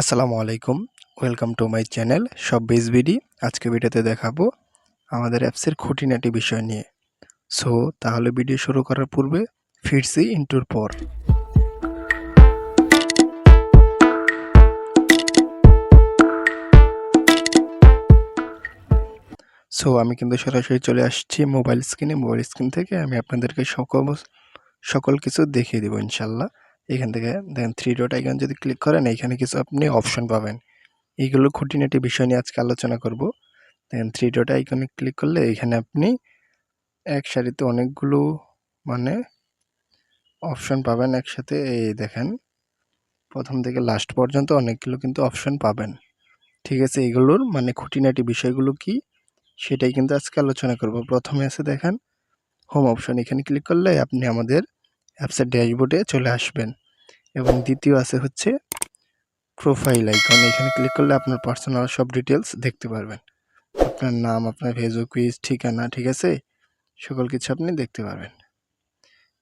আসসালামু আলাইকুম। Welcome to my channel সব বিডি আজকে ভিডিওতে দেখাবো আমাদের অ্যাপসের খুঁটিনাটি বিষয় নিয়ে। সো তাহলে ভিডিও শুরু করার পূর্বে ফিরছি ইন্টুর পর। সো আমি কিন্তু সরাসরি চলে আসছি মোবাইল স্ক্রিনে। মোবাইল স্ক্রিন থেকে আমি আপনাদেরকে সকল সকল কিছু দেখিয়ে দেবো ইনশাল্লাহ। এখান থেকে দেখেন থ্রি ডট আইকন যদি ক্লিক করেন এখানে কিছু আপনি অপশন পাবেন। এইগুলো খুঁটিনাটি বিষয় নিয়ে আজকে আলোচনা করব। দেখেন থ্রি ডট আইকনে ক্লিক করলে এখানে আপনি এক সারিতে অনেকগুলো মানে অপশন পাবেন একসাথে। এই দেখেন, প্রথম থেকে লাস্ট পর্যন্ত অনেকগুলো কিন্তু অপশন পাবেন। ঠিক আছে এগুলোর মানে খুঁটিনাটি বিষয়গুলো কি সেটাই কিন্তু আজকে আলোচনা করব। প্রথমে আছে দেখেন হোম অপশন এখানে ক্লিক করলে আপনি আমাদের অ্যাপসের ড্যাশবোর্ডে চলে আসবেন। এবং দ্বিতীয় আছে হচ্ছে প্রোফাইল আইকন। এখানে ক্লিক করলে আপনার পার্সোনাল সব ডিটেলস দেখতে পারবেন। আপনার নাম, আপনার ফেসবুক পেজ ঠিকানা, ঠিক আছে? সকল কিছু আপনি দেখতে পারবেন।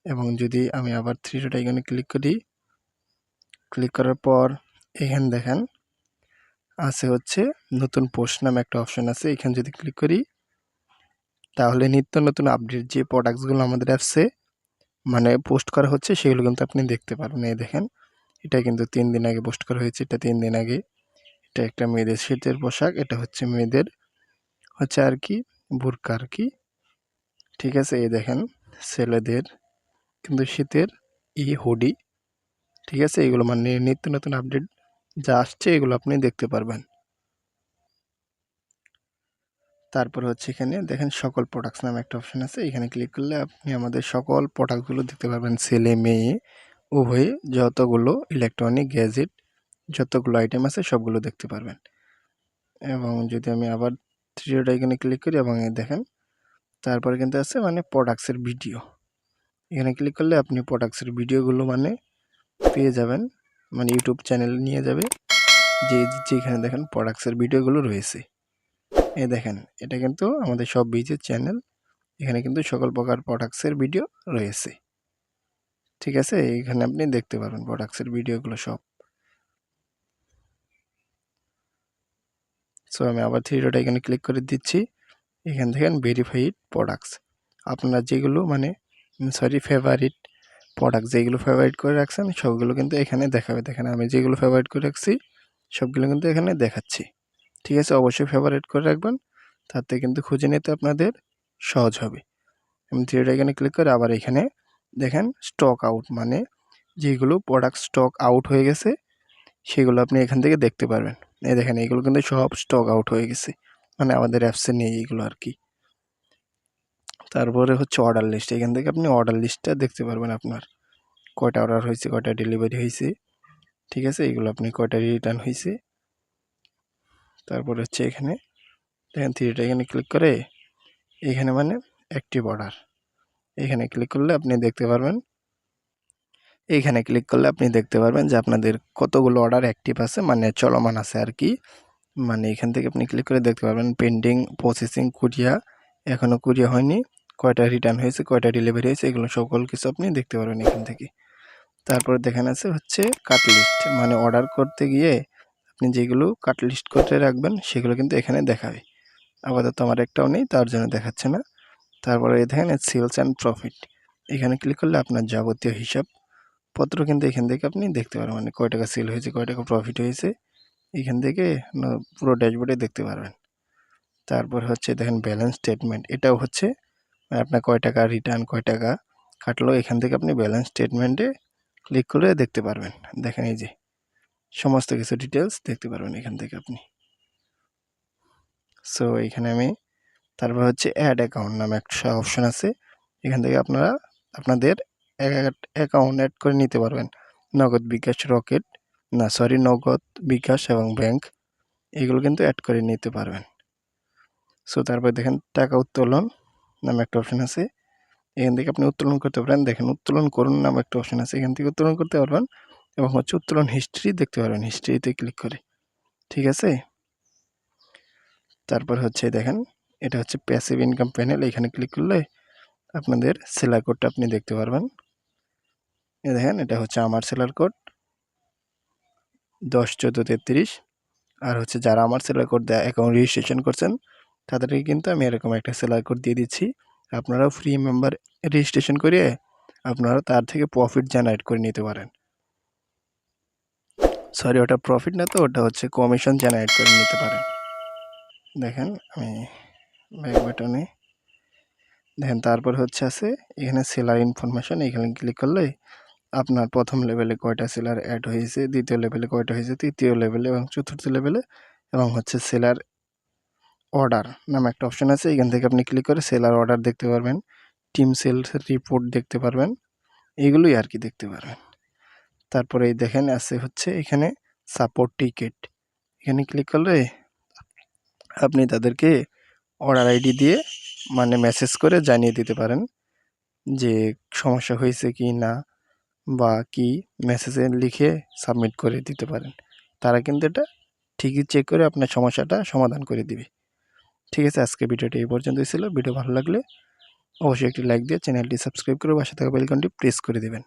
এবং যদি আমি আবার থ্রি ডট আইকনে ক্লিক করি, ক্লিক করার পর এখানে দেখেন আছে হচ্ছে নতুন পোস্ট নামে একটা অপশন আছে। এখানে যদি ক্লিক করি, তাহলে নিত্য নতুন আপডেট যে প্রোডাক্টসগুলো আমাদের অ্যাপসে মানে পোস্ট করা হচ্ছে, সেগুলো কিন্তু আপনি দেখতে পারবেন। এই দেখেন, এটা কিন্তু তিন দিন আগে পোস্ট করা হয়েছে, এটা তিন দিন আগে। এটা একটা মেয়েদের শীতের পোশাক, এটা হচ্ছে মেয়েদের হচ্ছে আর কি বুরকা আর কি। ঠিক আছে, এই দেখেন, ছেলেদের কিন্তু শীতের ই হুডি ঠিক আছে, এগুলো মানে নিত্য নতুন আপডেট যা আসছে, এগুলো আপনি দেখতে পারবেন। তারপর হচ্ছে এখানে দেখেন সকল প্রোডাক্টস নামে একটা অপশান আছে। এখানে ক্লিক করলে আপনি আমাদের সকল প্রোডাক্টগুলো দেখতে পারবেন। ছেলে, মেয়ে, উভয়ে যতগুলো ইলেকট্রনিক গ্যাজেট যতগুলো আইটেম আছে সবগুলো দেখতে পারবেন। এবং যদি আমি আবার থ্রি এখানে ক্লিক করি এবং দেখেন, তারপরে কিন্তু আছে মানে প্রোডাক্টসের ভিডিও এখানে ক্লিক করলে আপনি প্রোডাক্টসের ভিডিওগুলো মানে পেয়ে যাবেন। মানে ইউটিউব চ্যানেলে নিয়ে যাবে। যে, যেখানে দেখেন প্রোডাক্টসের ভিডিওগুলো রয়েছে। এই দেখেন, এটা কিন্তু আমাদের সব বিজের চ্যানেল। এখানে কিন্তু সকল প্রকার প্রোডাক্টসের ভিডিও রয়েছে। ঠিক আছে? এখানে আপনি দেখতে পারবেন প্রোডাক্টসের ভিডিওগুলো সব। সো আমি আবার থ্রি ডট এখানে ক্লিক করে দিচ্ছি। এখান থেকে ভেরিফাইড প্রোডাক্টস আপনারা যেগুলো মানে সরি ফেভারিট প্রোডাক্ট যেগুলো ফেভারিট করে রাখছেন, সবগুলো কিন্তু এখানে দেখাবে। দেখেন, আমি যেগুলো ফেভারিট করে রাখছি, সবগুলো কিন্তু এখানে দেখাচ্ছি। ঠিক আছে, অবশ্যই ফেভারিট করে রাখবেন। তাতে কিন্তু খুঁজে নিতে আপনাদের সহজ হবে। আমি থ্রিটা এখানে ক্লিক করে আবার এখানে দেখেন স্টক আউট মানে যেগুলো প্রোডাক্ট স্টক আউট হয়ে গেছে, সেগুলো আপনি এখান থেকে দেখতে পারবেন। এই দেখেন, এগুলো কিন্তু সব স্টক আউট হয়ে গেছে। মানে আমাদের অ্যাপসে নেই এগুলো আর কি। তারপরে হচ্ছে অর্ডার লিস্ট এখান থেকে আপনি অর্ডার লিস্টটা দেখতে পারবেন আপনার। কয়টা অর্ডার হয়েছে, কয়টা ডেলিভারি হয়েছে, ঠিক আছে? এগুলো আপনি কয়টা রিটার্ন হয়েছে তারপর হচ্ছে এখানে দেখেন থ্রিটা এখানে ক্লিক করে, এখানে মানে অ্যাক্টিভ অর্ডার এখানে ক্লিক করলে আপনি দেখতে পারবেন। এইখানে ক্লিক করলে আপনি দেখতে পারবেন যে আপনাদের কতগুলো অর্ডার অ্যাক্টিভ আছে মানে চলমান আছে আর কি। মানে এখান থেকে আপনি ক্লিক করে দেখতে পারবেন পেন্ডিং প্রসেসিং কুরিয়া এখনও কুরিয়া হয়নি। কয়টা রিটার্ন হয়েছে, কয়টা ডেলিভারি হয়েছে, এগুলো সকল কিছু আপনি দেখতে পারবেন এখান থেকে। তারপরে দেখেন আছে হচ্ছে কাট লিস্ট মানে অর্ডার করতে গিয়ে আপনি যেগুলো কাট লিস্ট করে রাখবেন, সেগুলো কিন্তু এখানে দেখাবে। আপাতত আমার একটাও নেই, তার জন্য দেখাচ্ছে না। তারপরে দেখেন সেলস অ্যান্ড প্রফিট এখানে ক্লিক করলে আপনার যাবতীয় হিসাব পত্র কিন্তু এখান থেকে আপনি দেখতে পারবেন। মানে কয় টাকা সেল হয়েছে, কয় টাকা প্রফিট হয়েছে, এখান থেকে পুরো ড্যাশবোর্ডে দেখতে পারবেন। তারপর হচ্ছে দেখেন ব্যালেন্স স্টেটমেন্ট এটাও হচ্ছে মানে আপনার কয় টাকা রিটার্ন কয় টাকা কাটলো, এখান থেকে আপনি ব্যালেন্স স্টেটমেন্টে ক্লিক করে দেখতে পারবেন। দেখেন এই যে সমস্ত কিছু ডিটেলস দেখতে পারবেন এখান থেকে আপনি। সো এখানে আমি, তারপর হচ্ছে অ্যাড অ্যাকাউন্ট নামে একটা অপশন আছে। এখান থেকে আপনারা আপনাদের অ্যাকাউন্ট অ্যাড করে নিতে পারবেন। নগদ বিকাশ, রকেট, না সরি নগদ বিকাশ এবং ব্যাংক এগুলো কিন্তু অ্যাড করে নিতে পারবেন। সো তারপর দেখেন টাকা উত্তোলন নামে একটা অপশন আছে। এখান থেকে আপনি উত্তোলন করতে পারেন। দেখেন উত্তোলন করুন নামে একটা অপশন আছে। এখান থেকে উত্তোলন করতে পারবেন। এবং হচ্ছে উত্তোলন হিস্ট্রি দেখতে পারবেন। হিস্ট্রিতে ক্লিক করে। ঠিক আছে? তারপর হচ্ছে দেখেন, এটা হচ্ছে প্যাসিভ ইনকাম প্যানেল এখানে ক্লিক করলে আপনাদের সেলার কোডটা আপনি দেখতে পারবেন। এ দেখেন, এটা হচ্ছে আমার সেলার কোড দশ, চোদ্দ, তেত্রিশ। আর হচ্ছে যারা আমার সেলার কোড দেয় অ্যাকাউন্ট রেজিস্ট্রেশন করছেন, তাদেরকে কিন্তু আমি এরকম একটা সেলার কোড দিয়ে দিচ্ছি। আপনারাও ফ্রি মেম্বার রেজিস্ট্রেশন করিয়ে আপনারা তার থেকে প্রফিট জেনারেট করে নিতে পারেন। সরি ওটা প্রফিট না তো? ওটা হচ্ছে কমিশন জেনারেট করে নিতে পারে। দেখেন, আমি ব্যাক বাটনে দেখেন, তারপর হচ্ছে আছে, এখানে সেলার ইনফরমেশন এখানে ক্লিক করলে আপনার প্রথম লেভেলে কয়টা সেলার অ্যাড হয়েছে, দ্বিতীয় লেভেলে কয়টা হয়েছে, তৃতীয় লেভেলে এবং চতুর্থ লেভেলে এবং হচ্ছে সেলার অর্ডার নামে একটা অপশন আছে, এখান থেকে আপনি ক্লিক করে সেলার অর্ডার দেখতে পারবেন টিম সেলস রিপোর্ট দেখতে পারবেন, এগুলোই আর কি দেখতে পারবেন। তারপরে দেখেন, আছে হচ্ছে এখানে সাপোর্ট টিকেট এখানে ক্লিক করলে আপনি তাদেরকে অর্ডার আইডি দিয়ে মানে মেসেজ করে জানিয়ে দিতে পারেন যে সমস্যা হয়েছে কি না বা কি মেসেজে লিখে সাবমিট করে দিতে পারেন। তারা কিন্তু এটা ঠিকই চেক করে আপনার সমস্যাটা সমাধান করে দিবে। ঠিক আছে, আজকে ভিডিওটি এই পর্যন্তই ছিল। ভিডিও ভালো লাগলে অবশ্যই একটি লাইক দিয়ে চ্যানেলটি সাবস্ক্রাইব করে বাসা থাকা বেলকনটি প্রেস করে দেবেন।